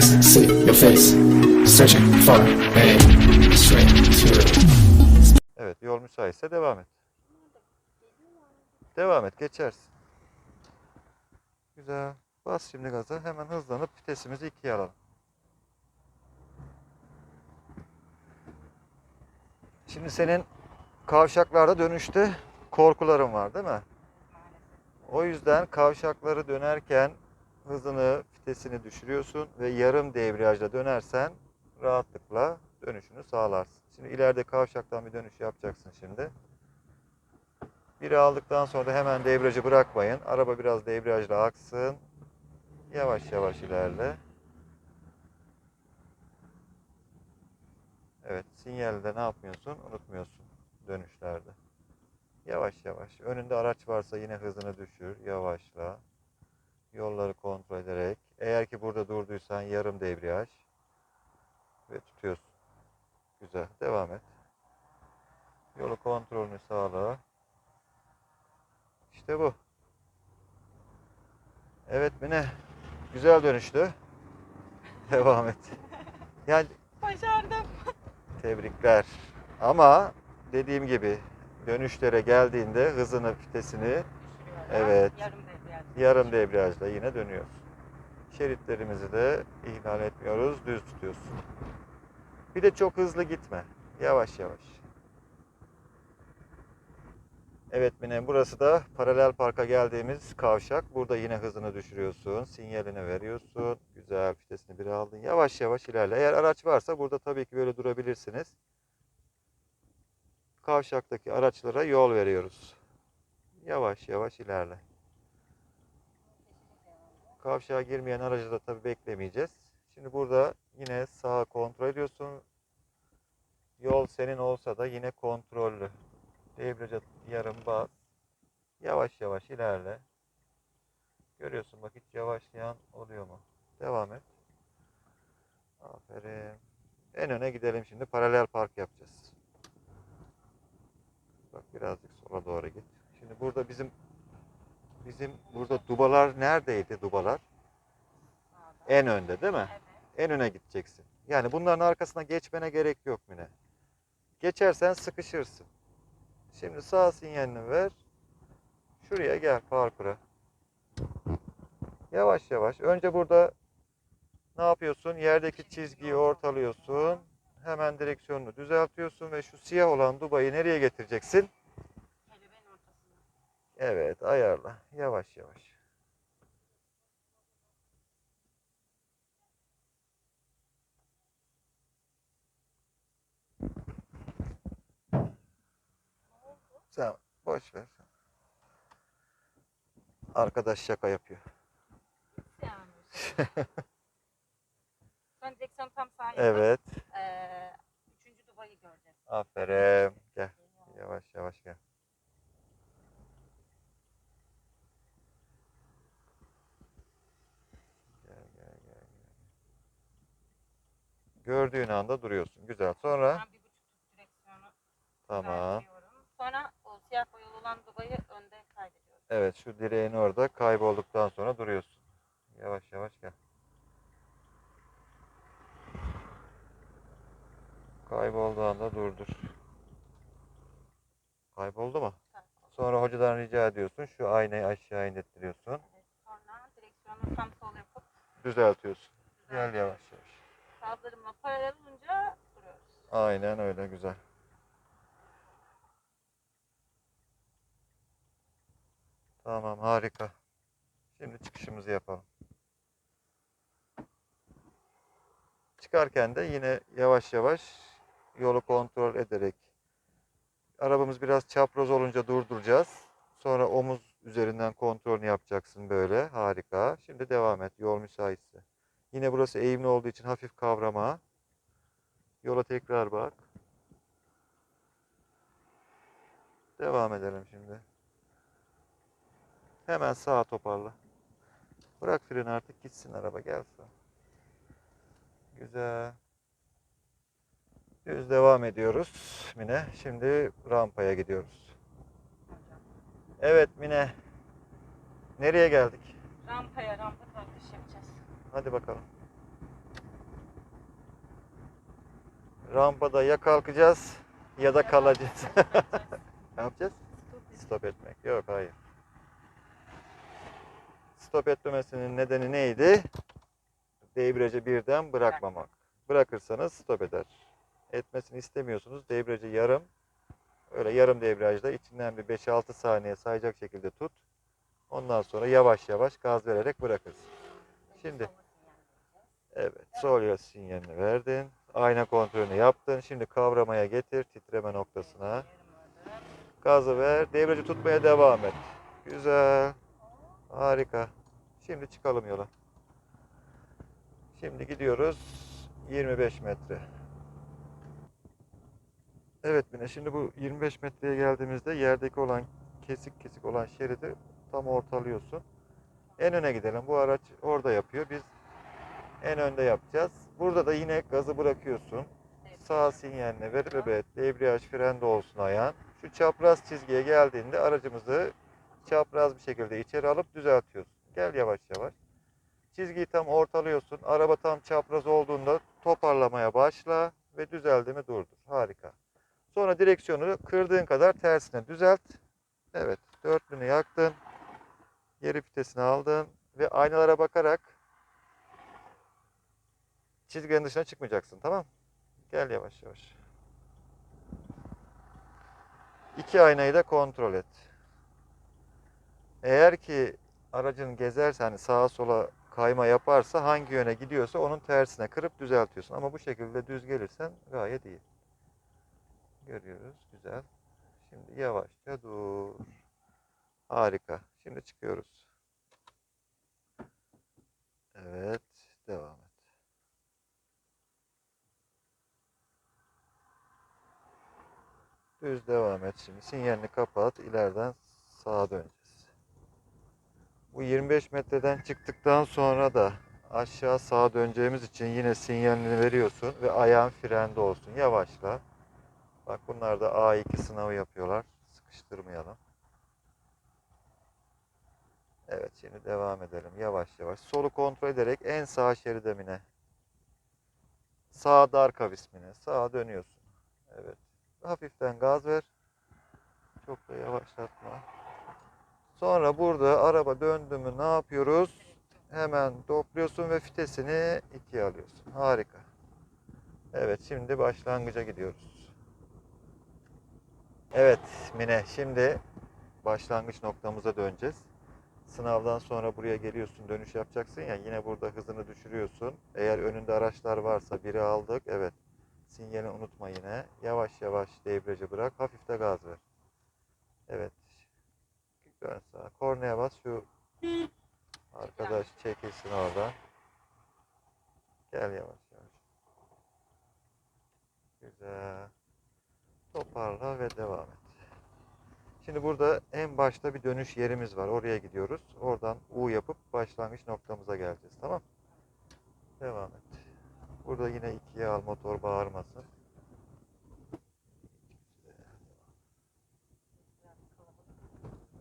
eyes see your face. Searching for a straight to Evet yol müsaitse devam et. Devam et geçersin. Güzel. Bas şimdi gaza. Hemen hızlanıp vitesimizi ikiye alalım. Şimdi senin kavşaklarda dönüşte korkuların var değil mi? O yüzden kavşakları dönerken hızını, vitesini düşürüyorsun ve yarım debriyajla dönersen rahatlıkla dönüşünü sağlarsın. Şimdi ileride kavşaktan bir dönüş yapacaksın şimdi. Biri aldıktan sonra da hemen debriyajı bırakmayın. Araba biraz debriyajla aksın. Yavaş yavaş ilerle. Evet, sinyalde ne yapmıyorsun? Unutmuyorsun dönüşlerde. Yavaş yavaş. Önünde araç varsa yine hızını düşür. Yavaşla. Yolları kontrol ederek. Eğer ki burada durduysan yarım debriyaj. Ve tutuyorsun. Güzel. Devam et. Yolu kontrolünü sağla. İşte bu. Evet Mine. Güzel dönüştü. Devam et. Yani Başardım. tebrikler. Ama dediğim gibi dönüşlere geldiğinde hızını, vitesini Evet. Yarım. Yarım debriyajla yine dönüyoruz. Şeritlerimizi de ihlal etmiyoruz, düz tutuyorsun. Bir de çok hızlı gitme. Yavaş yavaş. Evet Mine, burası da paralel parka geldiğimiz kavşak. Burada yine hızını düşürüyorsun, sinyalini veriyorsun. Güzel, vitesini bir aldın. Yavaş yavaş ilerle. Eğer araç varsa burada tabii ki böyle durabilirsiniz. Kavşaktaki araçlara yol veriyoruz. Yavaş yavaş ilerle. Kavşağa girmeyen aracı da tabii beklemeyeceğiz. Şimdi burada yine sağa kontrol ediyorsun. Yol senin olsa da yine kontrollü. Debriyaja yarım bas. Yavaş yavaş ilerle. Görüyorsun bak hiç yavaşlayan oluyor mu? Devam et. Aferin. En öne gidelim şimdi. Paralel park yapacağız. Bak birazcık sola doğru git. Şimdi burada bizim bizim burada dubalar neredeydi dubalar? En önde değil mi? En öne gideceksin. Yani bunların arkasına geçmene gerek yok Mine. Geçersen sıkışırsın. Şimdi sağ sinyalini ver. Şuraya gel parkura. Yavaş yavaş. Önce burada ne yapıyorsun? Yerdeki çizgiyi ortalıyorsun. Hemen direksiyonunu düzeltiyorsun ve şu siyah olan dubayı nereye getireceksin? Evet, ayarla. Yavaş yavaş. Sen boş ver. Arkadaş şaka yapıyor. Sonra direksiyon tam yapıp Evet. eee, üçüncü dubayı göreceğiz. Aferin. Gel. Yavaş yavaş. Gel gel gel. gel. Gördüğün anda duruyorsun. Güzel. Sonra Ben bir buçuk direksiyonu tamam. kaydediyorum. Sonra o siyah boyalı olan dubayı önde kaydediyoruz. Evet şu direğin orada kaybolduktan sonra duruyorsun. Yavaş yavaş gel. Kaybolduğu anda durdur. Kayboldu mu? Sonra hocadan rica ediyorsun. Şu aynayı aşağı indirtiyorsun. Evet. Sonra direksiyonu tam sol yapıp Düzeltiyorsun. Gel yavaş yavaş. Kaldırımla paralel olunca duruyoruz. Aynen öyle güzel. Tamam harika. Şimdi çıkışımızı yapalım. Çıkarken de yine yavaş yavaş yolu kontrol ederek arabamız biraz çapraz olunca durduracağız. Sonra omuz üzerinden kontrolünü yapacaksın böyle. Harika. Şimdi devam et yol müsaitse. Yine burası eğimli olduğu için hafif kavrama. Yola tekrar bak. Devam edelim şimdi. Hemen sağa toparla. Bırak freni artık gitsin araba gel sağa. Güzel. Düz devam ediyoruz Mine. Şimdi rampaya gidiyoruz. Evet Mine. Nereye geldik? Rampaya rampa yapacağız. Hadi bakalım. rampada ya kalkacağız ya da kalacağız. ne yapacağız? Stop etmek. Yok hayır. Stop etmemesinin nedeni neydi? Debriyajı birden bırakmamak. Bırakırsanız stop eder. Etmesini istemiyorsunuz. Debriyajı yarım. Öyle yarım debriyajda içinden bir 5-6 saniye sayacak şekilde tut. Ondan sonra yavaş yavaş gaz vererek bırakırsın. Şimdi evet sol sinyalini verdin. Ayna kontrolünü yaptın. Şimdi kavramaya getir titreme noktasına. Gazı ver. Debriyajı tutmaya devam et. Güzel. Harika. Şimdi çıkalım yola. Şimdi gidiyoruz 25 metre. Evet Mine şimdi bu 25 metreye geldiğimizde yerdeki olan kesik kesik olan şeridi tam ortalıyorsun. En öne gidelim. Bu araç orada yapıyor. Biz en önde yapacağız. Burada da yine gazı bırakıyorsun. Sağ sinyalini ver evet debriyaj frende olsun ayağın. Şu çapraz çizgiye geldiğinde aracımızı çapraz bir şekilde içeri alıp düzeltiyorsun. Gel yavaş yavaş. Çizgiyi tam ortalıyorsun. Araba tam çapraz olduğunda toparlamaya başla ve düzeldi mi durdur. Harika. Sonra direksiyonu kırdığın kadar tersine düzelt. Evet, dörtlünü yaktın. Geri vitesini aldın ve aynalara bakarak çizginin dışına çıkmayacaksın, tamam? Gel yavaş yavaş. İki aynayı da kontrol et. Eğer ki aracın gezerse hani sağa sola kayma yaparsa hangi yöne gidiyorsa onun tersine kırıp düzeltiyorsun. Ama bu şekilde düz gelirsen gayet iyi. Görüyoruz. Güzel. Şimdi yavaşça dur. Harika. Şimdi çıkıyoruz. Evet. Devam et. Düz devam et şimdi. Sinyalini kapat. İleriden sağa döneceğiz. Bu 25 metreden çıktıktan sonra da aşağı sağa döneceğimiz için yine sinyalini veriyorsun ve ayağın frende olsun. Yavaşla. Bak bunlar da A2 sınavı yapıyorlar. Sıkıştırmayalım. Evet şimdi devam edelim yavaş yavaş. Solu kontrol ederek en sağ şeride mine. Sağ dar kavis mine. Sağa dönüyorsun. Evet. Hafiften gaz ver. Çok da yavaşlatma. Sonra burada araba döndü mü ne yapıyoruz? Hemen topluyorsun ve vitesini ikiye alıyorsun. Harika. Evet şimdi başlangıca gidiyoruz. Evet Mine şimdi başlangıç noktamıza döneceğiz. Sınavdan sonra buraya geliyorsun dönüş yapacaksın ya yine burada hızını düşürüyorsun. Eğer önünde araçlar varsa biri aldık evet. Sinyali unutma yine. Yavaş yavaş debriyajı bırak. Hafif de gaz ver. Evet. Dön sağa. Kornaya bas şu arkadaş çekilsin orada. Gel yavaş yavaş. Güzel. Toparla ve devam et. Şimdi burada en başta bir dönüş yerimiz var. Oraya gidiyoruz. Oradan U yapıp başlangıç noktamıza geleceğiz. Tamam? Devam et. Burada yine ikiye al motor bağırmasın.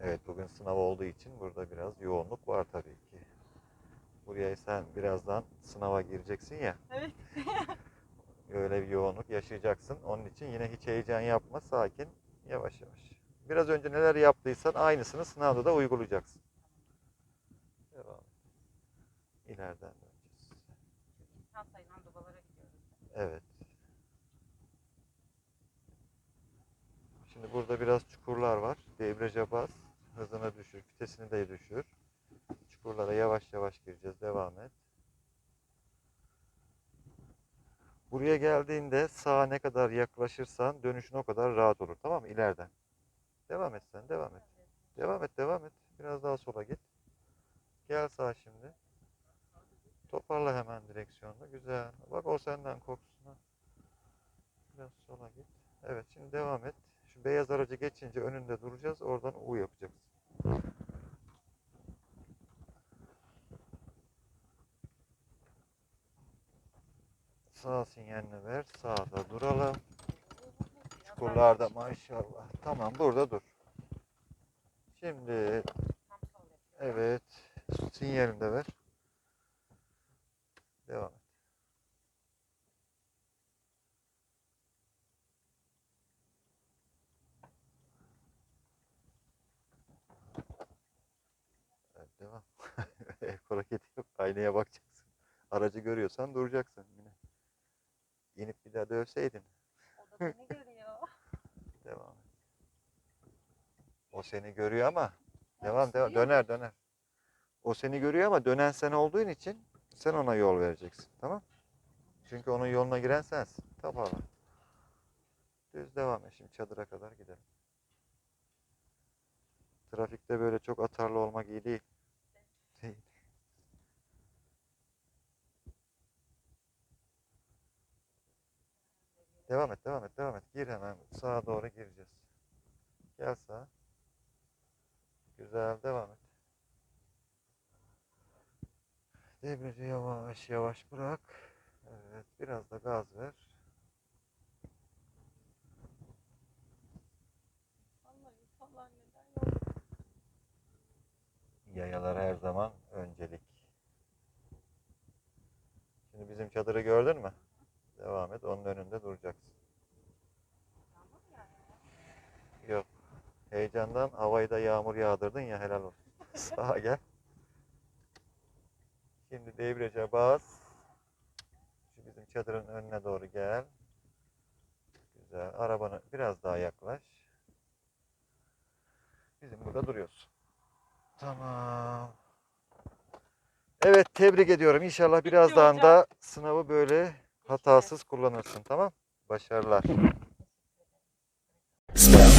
Evet bugün sınav olduğu için burada biraz yoğunluk var tabii ki. Buraya sen birazdan sınava gireceksin ya. Evet. Öyle bir yoğunluk yaşayacaksın. Onun için yine hiç heyecan yapma. Sakin. Yavaş yavaş. Biraz önce neler yaptıysan aynısını sınavda da uygulayacaksın. Devam. İleriden döneceğiz. Tam sayılan dubalara gidiyoruz. Evet. Şimdi burada biraz çukurlar var. Debriyaja bas. Hızını düşür. Vitesini de düşür. Çukurlara yavaş yavaş gireceğiz. Devam et. Buraya geldiğinde sağa ne kadar yaklaşırsan dönüşün o kadar rahat olur. Tamam mı? İleriden. Devam et sen. Devam et. Devam et. Devam et. Biraz daha sola git. Gel sağa şimdi. Toparla hemen direksiyonda. Güzel. Bak o senden korksun. ha. Biraz sola git. Evet şimdi devam et. Şu beyaz aracı geçince önünde duracağız. Oradan U yapacaksın. Sağ sinyalini ver. Sağda duralım. Çukurlarda maşallah. Tamam burada dur. Şimdi evet sinyalini de ver. Devam et. Aynaya bakacaksın. Aracı görüyorsan duracaksın yine. İnip bir daha dövseydin. O da beni görüyor. Devam et. O seni görüyor ama devam devam döner döner. O seni görüyor ama dönen sen olduğun için sen ona yol vereceksin. Tamam? Çünkü onun yoluna giren sensin. Tamam. Düz devam et. Şimdi çadıra kadar gidelim. Trafikte böyle çok atarlı olmak iyi. Değil. Devam et, devam et, devam et. Gir hemen. Sağa doğru gireceğiz. Gel sağa. Güzel, devam et. Debriyajı yavaş yavaş bırak. Evet, biraz da gaz ver. Yayalar her zaman öncelik. Şimdi bizim çadırı gördün mü? Devam et, onun önünde duracaksın. Yok. Heyecandan havayı da yağmur yağdırdın ya helal olsun. Sağa gel. Şimdi debriyaja bas. Şu bizim çadırın önüne doğru gel. Güzel. Arabanı biraz daha yaklaş. Bizim burada duruyorsun. Tamam. Evet tebrik ediyorum. İnşallah birazdan da sınavı böyle hatasız kullanırsın. Tamam? Başarılar. Spell